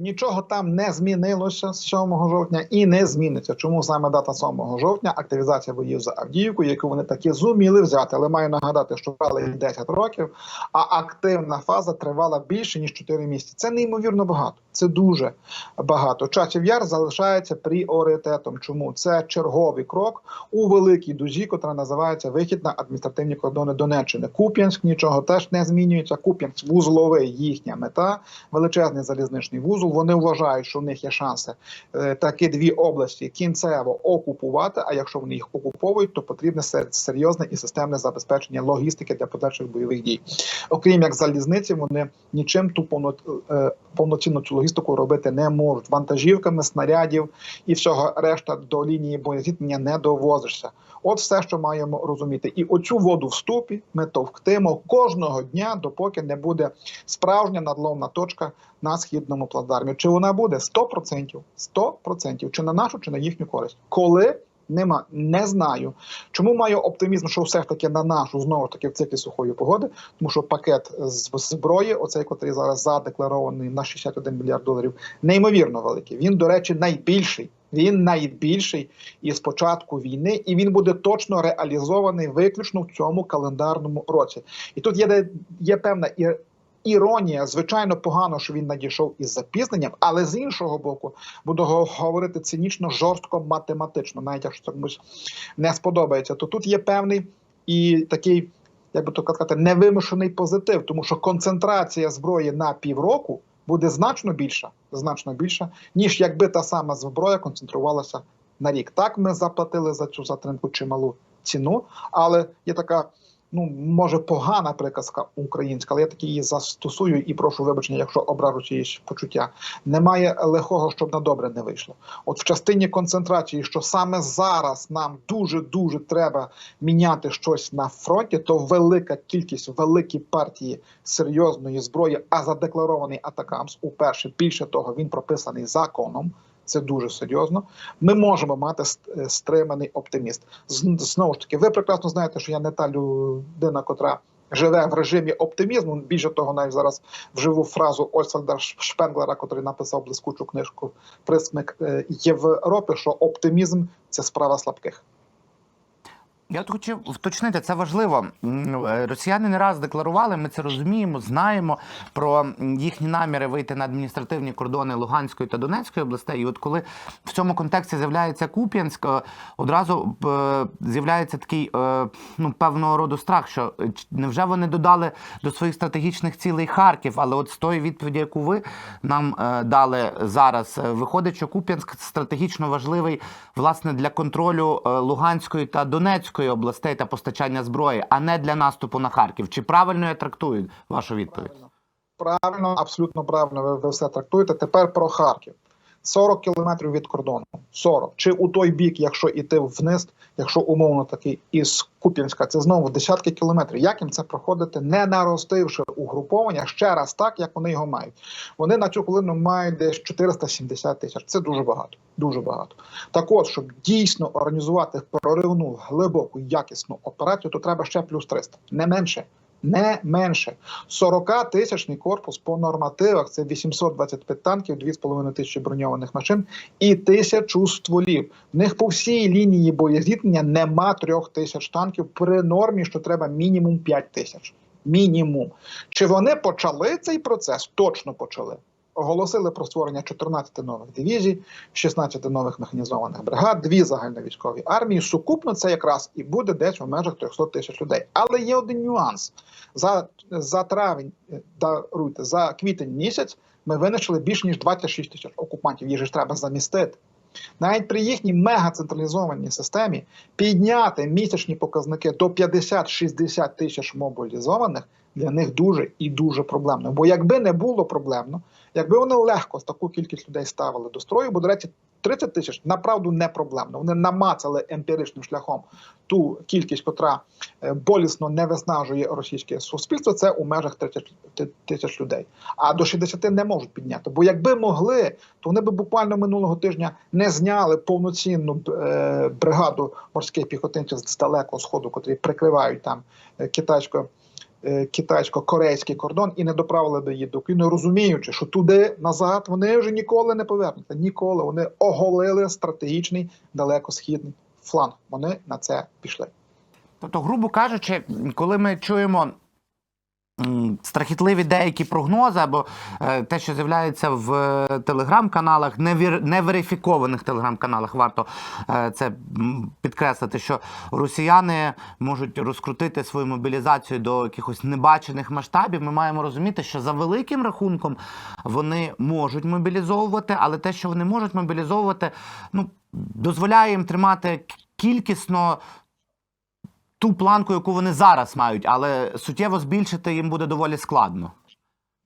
Нічого там не змінилося з 7 жовтня і не зміниться. Чому саме дата 7 жовтня? Активізація боїв за Авдіївку, яку вони таки зуміли взяти. Але маю нагадати, що брали їх 10 років, а активна фаза тривала більше ніж 4 місяці. Це неймовірно багато. Це дуже багато. Часів яр залишається пріоритетом. Чому це черговий крок у великій дузі, котра називається вихід на адміністративні кордони Донеччини. Куп'янськ нічого теж не змінюється. Куп'янськ вузловий їхня мета, величезний залізничний вузол. Вони вважають, що в них є шанси е, такі дві області кінцево окупувати. А якщо вони їх окуповують, то потрібне серйозне і системне забезпечення логістики для подальших бойових дій. Окрім як залізниці, вони нічим ту повно- е, повноцінну цю логістику робити не можуть. Вантажівками, снарядів і всього решта до лінії боєзіткнення не довозишся. От все, що маємо розуміти. І оцю воду в ступі ми товктимо кожного дня, допоки не буде справжня надломна точка на східному плацдармі. Чи вона буде 100%? 100%. Чи на нашу, чи на їхню користь? Коли? Нема, не знаю. Чому маю оптимізм, що все ж таки на нашу знову ж таки в циклі сухої погоди, тому що пакет зброї, оцей, котрий зараз задекларований на 61 мільярд доларів, неймовірно великий. Він, до речі, найбільший. Він найбільший із початку війни, і він буде точно реалізований виключно в цьому календарному році. І тут є є певна. Іронія, звичайно, погано, що він надійшов із запізненням, але з іншого боку, буду го- говорити цинічно, жорстко математично, навіть якщо це комусь не сподобається, то тут є певний і такий, як би то сказати, невимушений позитив, тому що концентрація зброї на півроку буде значно більша, значно більша, ніж якби та сама зброя концентрувалася на рік. Так ми заплатили за цю затримку чималу ціну, але є така. Ну, може, погана приказка українська, але я таки її застосую і прошу вибачення, якщо ображу чиїсь почуття. Немає лихого, щоб на добре не вийшло. От в частині концентрації, що саме зараз нам дуже дуже треба міняти щось на фронті, то велика кількість, великі партії серйозної зброї, а задекларований атакамс уперше більше того, він прописаний законом. Це дуже серйозно. Ми можемо мати е, стриманий оптиміст. Знову ж таки, ви прекрасно знаєте, що я не та людина, котра живе в режимі оптимізму. Більше того, навіть зараз вживу фразу Ольсальда Шпенглера, який написав блискучу книжку Присмик е, Європи, що оптимізм це справа слабких. Я от хотів вточнити, це важливо. Е, Росіяни не раз декларували, ми це розуміємо, знаємо про їхні наміри вийти на адміністративні кордони Луганської та Донецької областей. І от коли в цьому контексті з'являється Куп'янськ, е, одразу е, з'являється такий ну, певного роду страх, що невже вони додали до своїх стратегічних цілей Харків, але от з тої відповіді, яку ви нам дали зараз, виходить, що Куп'янськ стратегічно важливий власне для контролю Луганської та Донецької областей та постачання зброї, а не для наступу на Харків. Чи правильно я трактую вашу відповідь? Правильно, абсолютно правильно. Ви, ви все трактуєте. Тепер про Харків. 40 кілометрів від кордону. 40. Чи у той бік, якщо йти вниз, якщо умовно такий із Куп'янська, це знову десятки кілометрів. Як їм це проходити, не наростивши угруповання ще раз так, як вони його мають. Вони на цю хвилину мають десь 470 тисяч. Це дуже багато. Дуже багато. Так от, щоб дійсно організувати проривну, глибоку, якісну операцію, то треба ще плюс 300. Не менше. Не менше 40 тисячний корпус по нормативах. Це 825 танків, 2,5 тисячі броньованих машин і тисячу стволів. В них по всій лінії боєзіткнення нема трьох тисяч танків при нормі, що треба мінімум 5 тисяч. Мінімум. Чи вони почали цей процес? Точно почали. Оголосили про створення 14 нових дивізій, 16 нових механізованих бригад, дві загальновійськові армії. Сукупно це якраз і буде десь в межах 300 тисяч людей. Але є один нюанс: за, за травень, е, даруйте, за квітень місяць ми винайшли більш ніж 26 тисяч окупантів. Їх ж треба замістити. Навіть при їхній мегацентралізованій системі підняти місячні показники до 50-60 тисяч мобілізованих для них дуже і дуже проблемно. Бо якби не було проблемно, якби вони легко таку кількість людей ставили до строю, бо, до речі, 30 тисяч направду не проблемно. Вони намацали емпіричним шляхом ту кількість, котра е, болісно не виснажує російське суспільство. Це у межах 30 тисяч людей. А до 60 не можуть підняти. Бо якби могли, то вони б буквально минулого тижня не зняли повноцінну е, бригаду морських піхотинців з далекого сходу, котрі прикривають там е, китайсько китайсько-корейський кордон і не доправили до її до України, розуміючи, що туди назад вони вже ніколи не повернуться. Ніколи вони оголили стратегічний далекосхідний фланг. Вони на це пішли. Тобто, грубо кажучи, коли ми чуємо. Страхітливі деякі прогнози, або е, те, що з'являється в телеграм-каналах, неверифікованих телеграм-каналах, варто е, це підкреслити, що росіяни можуть розкрутити свою мобілізацію до якихось небачених масштабів. Ми маємо розуміти, що за великим рахунком вони можуть мобілізовувати, але те, що вони можуть мобілізовувати, ну дозволяє їм тримати кількісно ту планку, яку вони зараз мають, але суттєво збільшити їм буде доволі складно.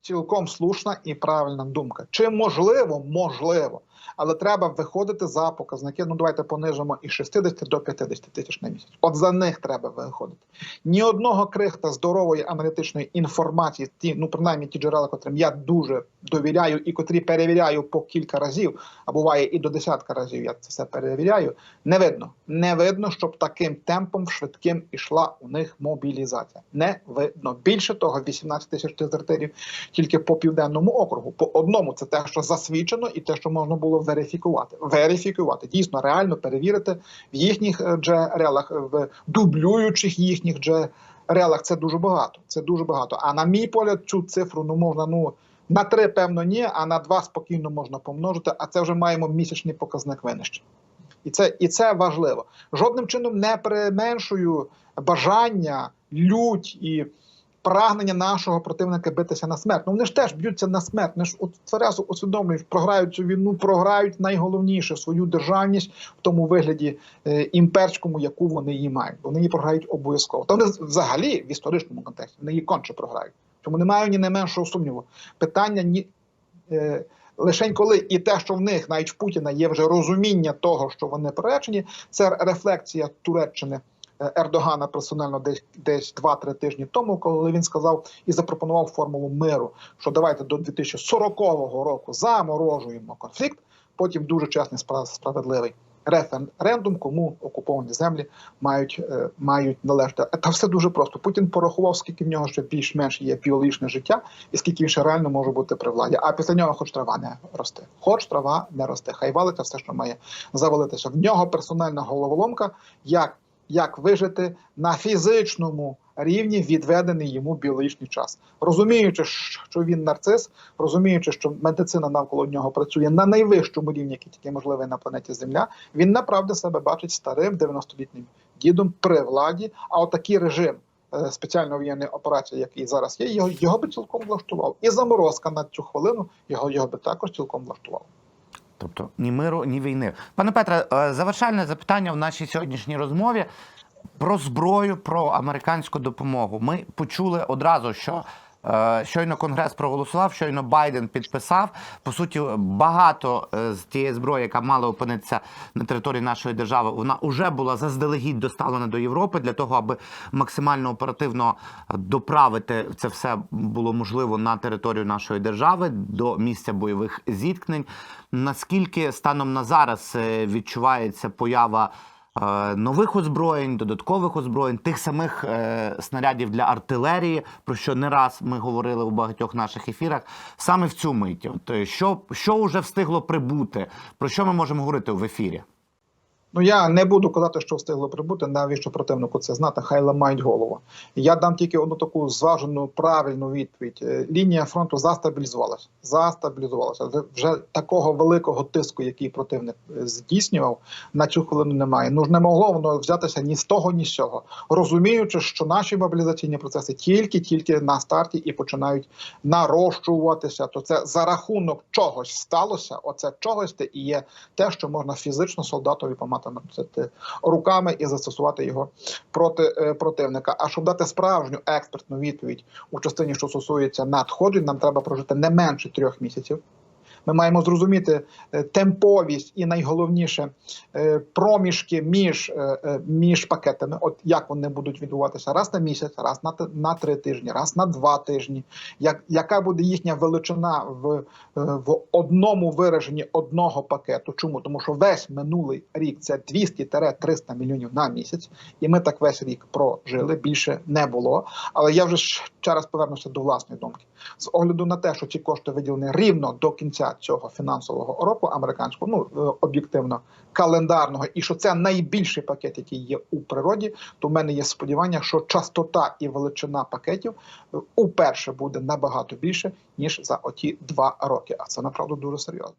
Цілком слушна і правильна думка. Чи можливо, можливо, але треба виходити за показники. Ну давайте понижимо із 60 до 50 тисяч на місяць. От за них треба виходити. Ні одного крихта здорової аналітичної інформації, ті, ну принаймні ті джерела, котрим я дуже довіряю і котрі перевіряю по кілька разів, а буває і до десятка разів. Я це все перевіряю. Не видно. Не видно, щоб таким темпом швидким ішла у них мобілізація. Не видно. Більше того, 18 тисяч дезертирів тільки по південному округу. По одному це те, що засвідчено, і те, що можна було верифікувати. Верифікувати дійсно реально перевірити в їхніх е, джерелах, в дублюючих їхніх джерелах. Це дуже багато. Це дуже багато. А на мій погляд, цю цифру ну можна ну. На три, певно, ні, а на два спокійно можна помножити, а це вже маємо місячний показник винищення. І це, і це важливо. Жодним чином не применшую бажання, лють і прагнення нашого противника битися на смерть. Ну вони ж теж б'ються на смерть. Вони ж от тверезо усвідомлюють, програють цю війну, програють найголовніше свою державність в тому вигляді е, імперському, яку вони її мають. Вони її програють обов'язково. Та вони взагалі в історичному контексті вони її конче програють. Тому немає ні найменшого сумніву. Питання ні. Е, Лишень коли і те, що в них, навіть в Путіна, є вже розуміння того, що вони приречені, це рефлексія Туреччини Ердогана персонально десь десь 2-3 тижні тому, коли він сказав і запропонував формулу миру, що давайте до 2040 року заморожуємо конфлікт. Потім дуже чесний справедливий референдум, кому окуповані землі мають, е, мають належати. Та все дуже просто. Путін порахував, скільки в нього ще більш-менш є біологічне життя, і скільки він ще реально може бути при владі. А після нього хоч трава не росте. Хоч трава не росте. Хай валиться все, що має завалитися. В нього персональна головоломка, як, як вижити на фізичному рівні відведений йому біологічний час, розуміючи, що він нарцис, розуміючи, що медицина навколо нього працює на найвищому рівні, який тільки можливий на планеті Земля, він направді себе бачить старим 90-літнім дідом при владі. А отакий режим е, спеціальної воєнної операції, який зараз є, його, його би цілком влаштував. І заморозка на цю хвилину його, його би також цілком влаштувала. Тобто ні миру, ні війни. Пане Петре, е, завершальне запитання в нашій сьогоднішній розмові про зброю, про американську допомогу. Ми почули одразу, що щойно Конгрес проголосував, щойно Байден підписав. По суті, багато е, з тієї зброї, яка мала опинитися на території нашої держави, вона вже була заздалегідь доставлена до Європи для того, аби максимально оперативно доправити це все було можливо на територію нашої держави до місця бойових зіткнень. Наскільки станом на зараз е, відчувається поява? Нових озброєнь, додаткових озброєнь, тих самих е, снарядів для артилерії, про що не раз ми говорили у багатьох наших ефірах, саме в цю мить. От, е, що, що вже встигло прибути? Про що ми можемо говорити в ефірі? Ну я не буду казати, що встигло прибути, навіщо противнику це знати, хай ламають голову. Я дам тільки одну таку зважену правильну відповідь. Е, Лінія фронту застабілізувалася. Застабілізувалася. Вже- такого великого тиску, який противник е, здійснював, на цю хвилину немає. Ну ж не могло воно взятися ні з того, ні з цього. Розуміючи, що наші мобілізаційні процеси тільки-тільки на старті і починають нарощуватися, то це за рахунок чогось сталося. Оце чогось і є те, що можна фізично солдатові помати носити руками і застосувати його проти е, противника. А щоб дати справжню експертну відповідь у частині, що стосується надходжень, нам треба прожити не менше трьох місяців. Ми маємо зрозуміти е, темповість і найголовніше е, проміжки між, е, між пакетами. От як вони будуть відбуватися раз на місяць, раз на, на три тижні, раз на два тижні. Як, яка буде їхня величина в, в одному вираженні одного пакету? Чому? Тому що весь минулий рік це 200-300 мільйонів на місяць, і ми так весь рік прожили. Більше не було. Але я вже ще раз повернуся до власної думки. З огляду на те, що ці кошти виділені рівно до кінця цього фінансового року американського, ну е, об'єктивно календарного, і що це найбільший пакет, який є у природі, то в мене є сподівання, що частота і величина пакетів е, уперше буде набагато більше ніж за оті два роки. А це направду дуже серйозно.